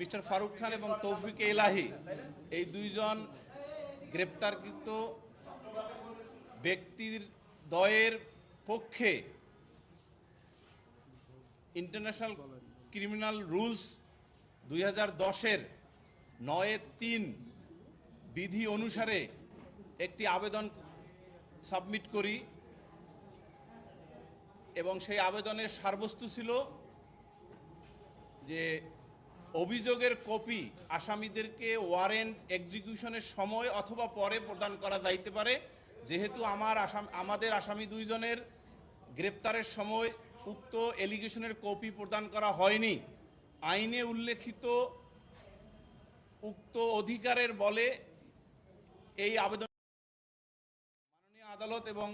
Mister Faruk Khan এবং তৌফিক এলাহি এই দুইজন গ্রেপ্তারকৃত ব্যক্তির দয়ের পক্ষে ইন্টারন্যাশনাল ক্রিমিনাল রুলস দুই হাজার দশের নয়ের তিন বিধি অনুসারে একটি আবেদন সাবমিট করি এবং সেই আবেদনের সারবস্তু ছিল যে অভিযোগের কপি আসামিদেরকে ওয়ারেন্ট এক্সিকিউশনের সময় অথবা পরে প্রদান করা যাইতে পারে। যেহেতু আমার আসাম, আমাদের আসামি দুইজনের গ্রেপ্তারের সময় উক্ত এলিগেশনের কপি প্রদান করা হয়নি। আইনে উল্লেখিত উক্ত অধিকারের বলে এই আবেদন মাননীয় আদালত এবং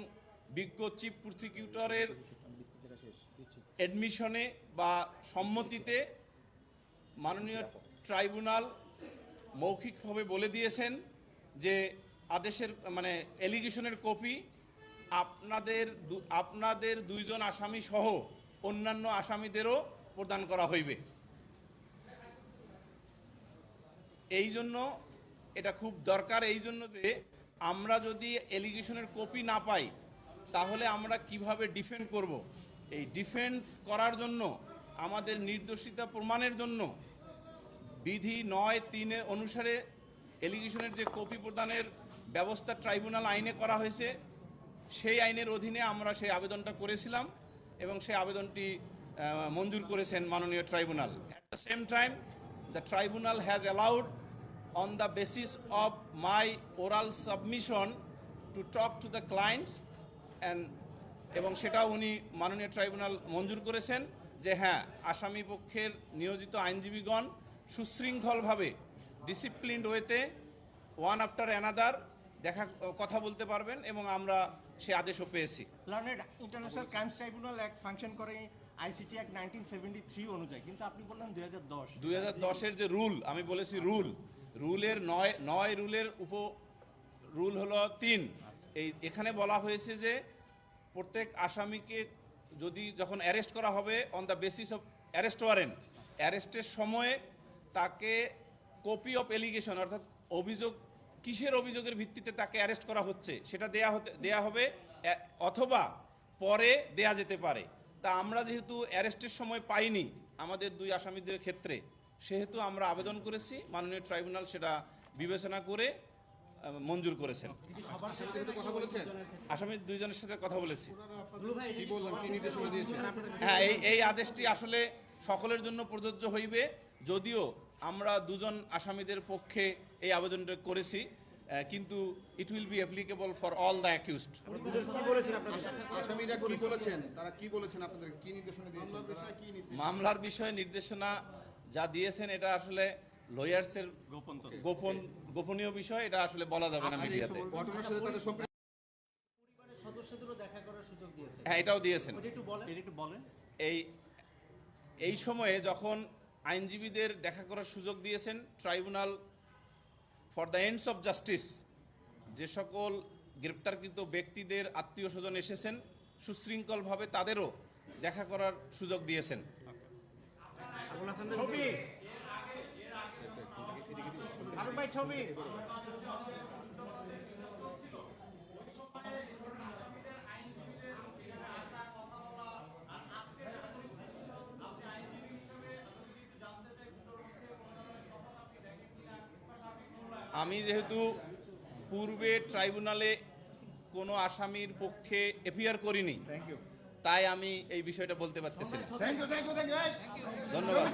বিজ্ঞ চিফ প্রসিকিউটরের এডমিশনে বা সম্মতিতে মাননীয় ট্রাইব্যুনাল মৌখিকভাবে বলে দিয়েছেন যে আদেশের মানে এলিগেশনের কপি আপনাদের আপনাদের দুইজন আসামি সহ অন্যান্য আসামিদেরও প্রদান করা হইবে। এই জন্য এটা খুব দরকার, এই জন্য যে আমরা যদি এলিগেশনের কপি না পাই, তাহলে আমরা কীভাবে ডিফেন্ড করব? এই ডিফেন্ড করার জন্য আমাদের নির্দোষিতা প্রমাণের জন্য বিধি নয় তিনের অনুসারে এলিগেশনের যে কপি প্রদানের ব্যবস্থা ট্রাইব্যুনাল আইনে করা হয়েছে, সেই আইনের অধীনে আমরা সেই আবেদনটা করেছিলাম এবং সেই আবেদনটি মঞ্জুর করেছেন মাননীয় tribunal. At the same time the tribunal has allowed on the basis of my oral submission to talk to the clients and এবং সেটাও উনি মাননীয় ট্রাইব্যুনাল মঞ্জুর করেছেন। যে হ্যাঁ আসামি পক্ষের নিয়োজিত আইনজীবীগণ সুশৃঙ্খলভাবে ডিসিপ্লিনড ওয়েতে ওয়ান আফটার অ্যানাদার দেখা কথা বলতে পারবেন এবং আমরা সে আদেশও পেয়েছি। Learned international crimes tribunal act function করে ICT act nineteen seventy three অনুযায়ী কিন্তু আপনি বললেন দুই হাজার দশ। দুই হাজার দশের যে রুল আমি বলেছি রুল রুলের নয় নয় রুলের উপ রুল হলো তিন। এই এখানে বলা হয়েছে যে প্রত্যেক আসামিকে যদি যখন অ্যারেস্ট করা হবে on the basis of arrest warrant অ্যারেস্টের সময়ে তাকে কপি অফ এলিগেশন অর্থাৎ অভিযোগ, কিসের অভিযোগের ভিত্তিতে তাকে অ্যারেস্ট করা হচ্ছে, সেটা দেয়া হতে, দেয়া হবে অথবা পরে দেয়া যেতে পারে। তা আমরা যেহেতু অ্যারেস্টের সময় পাইনি আমাদের দুই আসামিদের ক্ষেত্রে, সেহেতু আমরা আবেদন করেছি, মাননীয় ট্রাইব্যুনাল সেটা বিবেচনা করে মঞ্জুর করেছেন। আসামি দুইজনের সাথে কথা বলেছি। কি বললাম কি নির্দেশনা দিয়েছেন? হ্যাঁ এই এই আদেশটি আসলে সকলের জন্য প্রযোজ্য হইবে। যদিও আমরা দুজন আসামিদের পক্ষে এই আবেদনটা করেছি কিন্তু it will be applicable for all the accused আসামিরা বলেছেন? তারা কি বলেছেন আপনাদের? কি নির্দেশনা দিয়েছেন তারা- মামলার বিষয়ে নির্দেশনা যা দিয়েছেন এটা আসলে লয়ার্সের গোপন গোপন গোপনীয় বিষয় এটা আসলে বলা যাবে না মিডিয়াতে সুযোগ দিয়েছে হ্যাঁ এটাও দিয়েছেন। ওটা একটু বলেন। এটা একটু বলেন। এই এই সময়ে যখন আইনজীবীদের দেখা করার সুযোগ দিয়েছেন tribunal for the ends of justice যে সকল গ্রেপ্তারকৃত ব্যক্তিদের আত্মীয় স্বজন এসেছেন সুশৃঙ্খলভাবে তাদেরও দেখা করার সুযোগ দিয়েছেন। ভাই ছবি। আমি যেহেতু পূর্বে ট্রাইব্যুনালে কোনো আসামির পক্ষে এফিয়ার করিনি তাই আমি এই বিষয়টা বলতে পারতেছি না। ধন্যবাদ।